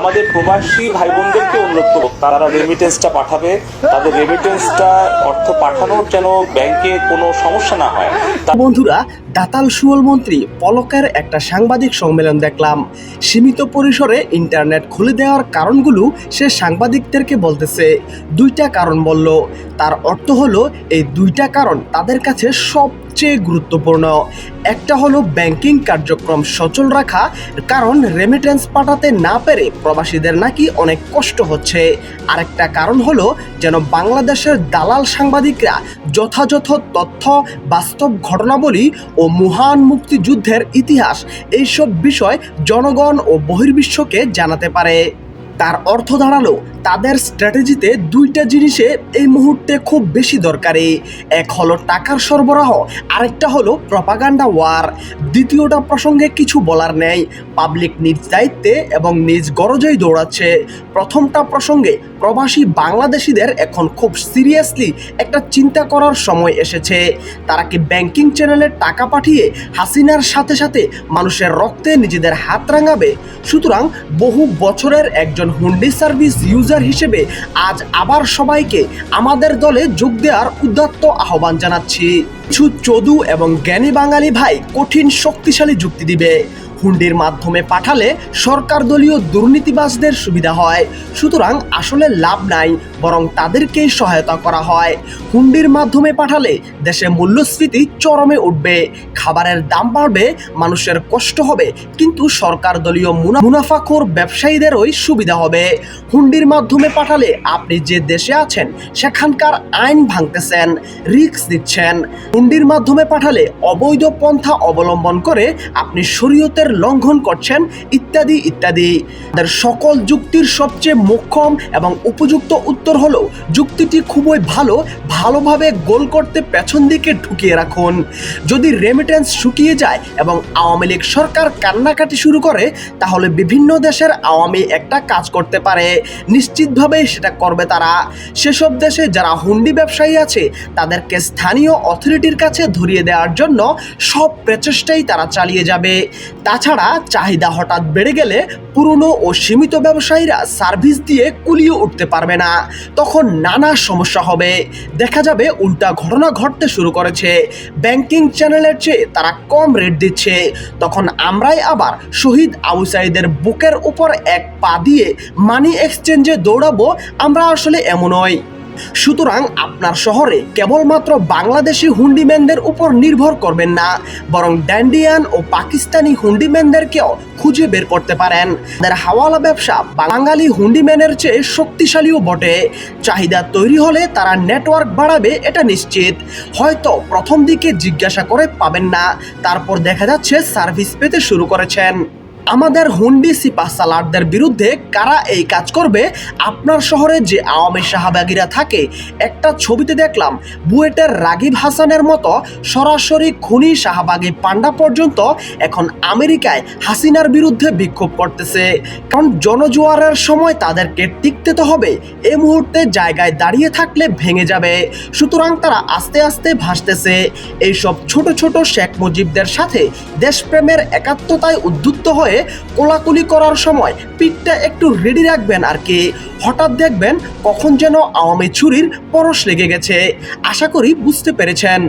আমাদের প্রবাসী ভাই বোনদেরকে অনুরোধ করব, তারা রেমিটেন্সটা পাঠাবে। তাদের রেমিটেন্সটা অর্থ পাঠানোর যেন ব্যাংকে কোনো সমস্যা না হয়। বন্ধুরা, দাতাল সুবল মন্ত্রী পলকের একটা সাংবাদিক সম্মেলন দেখলাম। সীমিত পরিসরে ইন্টারনেট খুলে দেওয়ার কারণগুলো সে সাংবাদিকদেরকে বলতেছে। দুইটা কারণ বলল, তার অর্থ হলো, এই দুইটা কারণ তাদের কাছে সবচেয়ে গুরুত্বপূর্ণ। একটা হলো ব্যাংকিং কার্যক্রম সচল রাখা, কারণ রেমিটেন্স পাঠাতে না পেরে প্রবাসীদের নাকি অনেক কষ্ট হচ্ছে। আরেকটা কারণ হলো যেন বাংলাদেশের দালাল সাংবাদিকরা যথাযথ তথ্য, বাস্তব ঘটনাবলী ও মহান মুক্তিযুদ্ধের ইতিহাস, এইসব বিষয় জনগণ ও বহির্বিশ্বকে জানাতে পারে। তার অর্থ দাঁড়াল তাদের স্ট্র্যাটেজিতে দুইটা জিনিসে এই মুহূর্তে খুব বেশি দরকারি। এক হলো টাকার সরবরাহ, আরেকটা হলো প্রপাগান্ডা ওয়ার দ্বিতীয়টা প্রসঙ্গে কিছু বলার নেই। পাবলিক নিজ দায়িত্বে এবং নিজ গরজেই দৌড়াচ্ছে। প্রথমটা প্রসঙ্গে প্রবাসী বাংলাদেশিদের এখন খুব সিরিয়াসলি একটা চিন্তা করার সময় এসেছে। তারা কি ব্যাংকিং চ্যানেলে টাকা পাঠিয়ে হাসিনার সাথে সাথে মানুষের রক্তে নিজেদের হাত রাঙাবে? সুতরাং বহু বছরের একজন হুন্ডি সার্ভিস ইউজার হিসেবে আজ আবার সবাইকে আমাদের দলে যোগ দেওয়ার উদাত্ত আহ্বান জানাচ্ছি। কিছু চদু এবং জ্ঞানী বাঙালি ভাই কঠিন শক্তিশালী যুক্তি দিবে। হুন্ডির মাধ্যমে পাঠালে সরকার দলীয় দুর্নীতিবাজদের সুবিধা হয়। সুতরাং আসলে লাভ নাই, বরং তাদেরকেই সহায়তা করা হয়। হুন্ডির মাধ্যমে পাঠালে দেশে মূল্যস্ফীতি চরমে উঠবে। খাবারের দাম বাড়বে, মানুষের কষ্ট হবে, কিন্তু সরকার দলীয় মুনা- মুনাফাখোর ব্যবসায়ীদেরই সুবিধা হবে। হুন্ডির মাধ্যমে পাঠালে আপনি যে দেশে আছেন, সেখানকার আইন ভাঙতেছেন, রিস্ক দিচ্ছেন। হুন্ডির মাধ্যমে পাঠালে অবৈধ পন্থা অবলম্বন করে আপনি শরীয়তের লঙ্ঘন করছেন, ইত্যাদি ইত্যাদি। তাদের সকল যুক্তির সবচেয়ে মোক্ষম এবং উপযুক্ত উত্তর হলো, যুক্তিটি খুবই ভালো, ভালোভাবে গোল করতে পেছন দিকে ঢুকিয়ে রাখুন। যদি রেমিটেন্স শুকিয়ে যায় এবং আওয়ামী লীগ সরকার কান্নাকাটি শুরু করে, তাহলে বিভিন্ন দেশের আওয়ামী একটা কাজ করতে পারে। নিশ্চিতভাবে সেটা করবে তারা। সেসব দেশে যারা হুন্ডি ব্যবসায়ী আছে, তাদেরকে স্থানীয় অথরিটির কাছে ধরিয়ে দেওয়ার জন্য সব প্রচেষ্টাই তারা চালিয়ে যাবে। তাছাড়া চাহিদা হঠাৎ বেড়ে গেলে পুরনো ও সীমিত ব্যবসায়ীরা সার্ভিস দিয়ে কুলিয়ে উঠতে পারবে না। তখন নানা সমস্যা হবে। দেখা যাবে উল্টা ঘটনা ঘটতে শুরু করেছে। ব্যাংকিং চ্যানেলের চেয়ে তারা কম রেট দিচ্ছে। তখন আমরাই আবার শহীদ আবু সাইদের বুকের উপর এক পা দিয়ে মানি এক্সচেঞ্জে দৌড়াবো। আমরা আসলে এমনই সুতরাং আপনার শহরে কেবলমাত্র বাংলাদেশি হুন্ডিম্যানদের উপর নির্ভর করবেন না, বরং ড্যান্ডিয়ান ও পাকিস্তানি হুন্ডিম্যানদেরকেও খুঁজে বের করতে পারেন। তাদের হাওয়ালা ব্যবসা বাঙালি হুন্ডিম্যানের চেয়ে শক্তিশালীও বটে। চাহিদা তৈরি হলে তারা নেটওয়ার্ক বাড়াবে, এটা নিশ্চিত। হয়তো প্রথম দিকে জিজ্ঞাসা করে পাবেন না, তারপর দেখা যাচ্ছে সার্ভিস পেতে শুরু করেছেন। আমাদের হুন্ডি সিপা সালারদের বিরুদ্ধে কারা এই কাজ করবে? আপনার শহরে যে আওয়ামী শাহবাগীরা থাকে, একটা ছবিতে দেখলাম, বুয়েটের রাগিব হাসানের মতো সরাসরি খুনি শাহবাগী পান্ডা পর্যন্ত এখন আমেরিকায় হাসিনার বিরুদ্ধে বিক্ষোভ করতেছে। কারণ জনজোয়ারের সময় তাদেরকে টিকতে তো হবে এই মুহূর্তে জায়গায় দাঁড়িয়ে থাকলে ভেঙে যাবে। সুতরাং তারা আস্তে আস্তে ভাসতেছে। এইসব ছোট ছোট শেখ মুজিবদের সাথে দেশপ্রেমের একাত্মতায় উদ্যুক্ত হয়ে কোলাকুলি করার সময় পিঠটা একটু রেডি রাখবেন আর কি। হঠাৎ দেখবেন কখন যেন আওয়ামী ছুরির পরশ লেগে গেছে। আশা করি বুঝতে পেরেছেন।